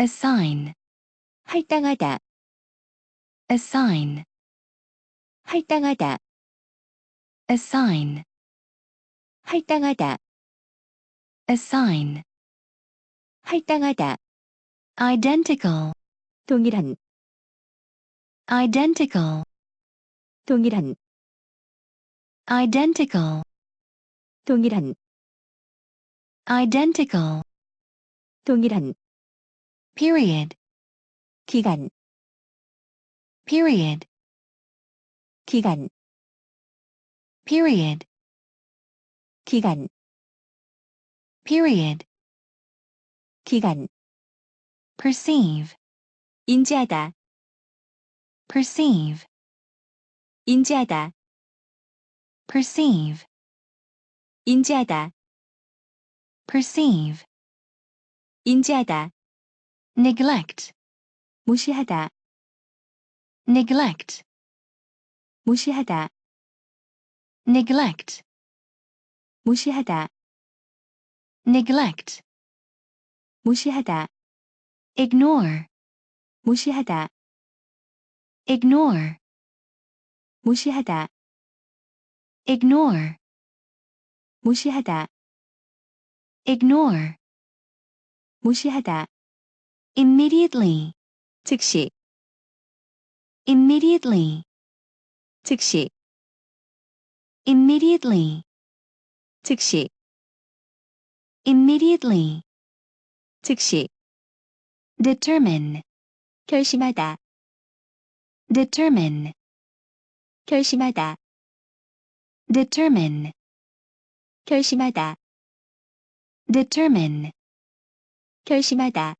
assign, 할당하다, assign, 할당하다, assign, 할당하다, assign, 할당하다, identical, 동일한, identical, 동일한, identical, 동일한, identical, 동일한, period, 기간, period, 기간, period, 기간, period, 기간, perceive, 인지하다, perceive, 인지하다, perceive, 인지하다, perceive, 인지하다, neglect, 무시하다, neglect, 무시하다, neglect, 무시하다, neglect, 무시하다, ignore, 무시하다, ignore, 무시하다, ignore, 무시하다, ignore, 무시하다, immediately, 즉시, immediately, 즉시, immediately, 즉시, immediately, 즉시, determine, 결심하다, determine, 결심하다, determine, 결심하다, determine, 결심하다,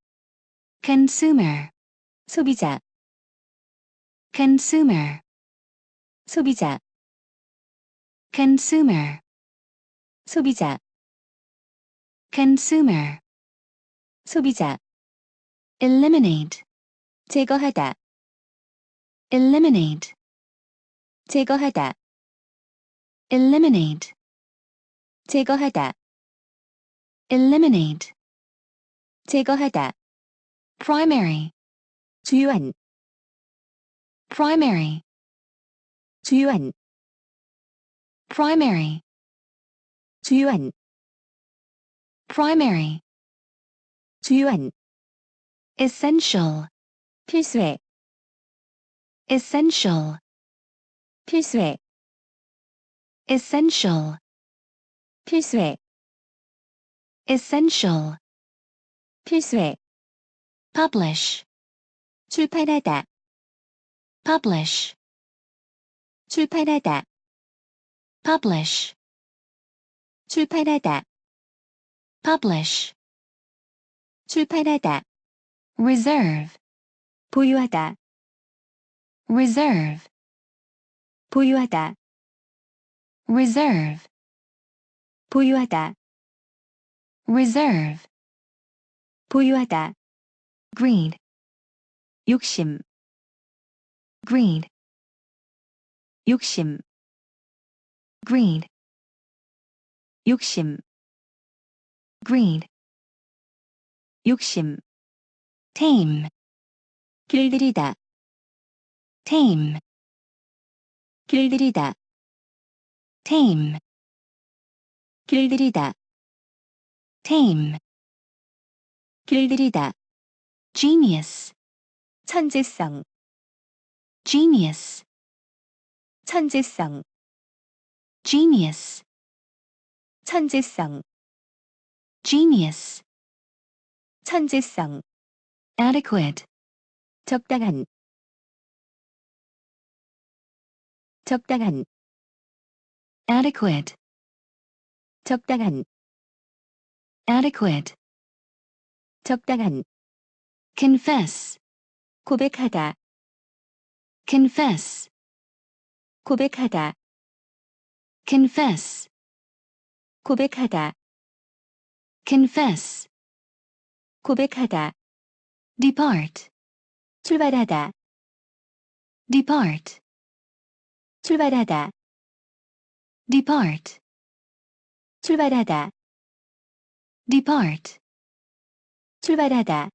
consumer, 소비자, consumer, 소비자, consumer, 소비자, consumer, 소비자, eliminate, 제거하다, eliminate, 제거하다, eliminate, 제거하다, eliminate, 제거하다, primary, 주요한, primary, 주요한, primary, 주요한, primary, 주요한, essential, 필수의, essential, 필수의, essential, 필수의, essential, 필수의, publish, 출판하다, publish, 출판하다, publish, 출판하다, publish, 출판하다, reserve, 보유하다, reserve, 보유하다, reserve, 보유하다, reserve, 보유하다, Greed, 욕심, greed, 욕심, greed, 욕심, greed, 욕심, tame, 길들이다, tame, 길들이다, tame, 길들이다, tame, 길들이다, genius, 천재성, genius, 천재성, genius, 천재성, genius, 천재성, adequate, 적당한, 적당한, adequate, 적당한, adequate, 적당한, confess, 고백하다, confess, 고백하다, confess, 고백하다, confess, 고백하다, depart, 출발하다, depart, 출발하다, depart, 출발하다, depart, 출발하다,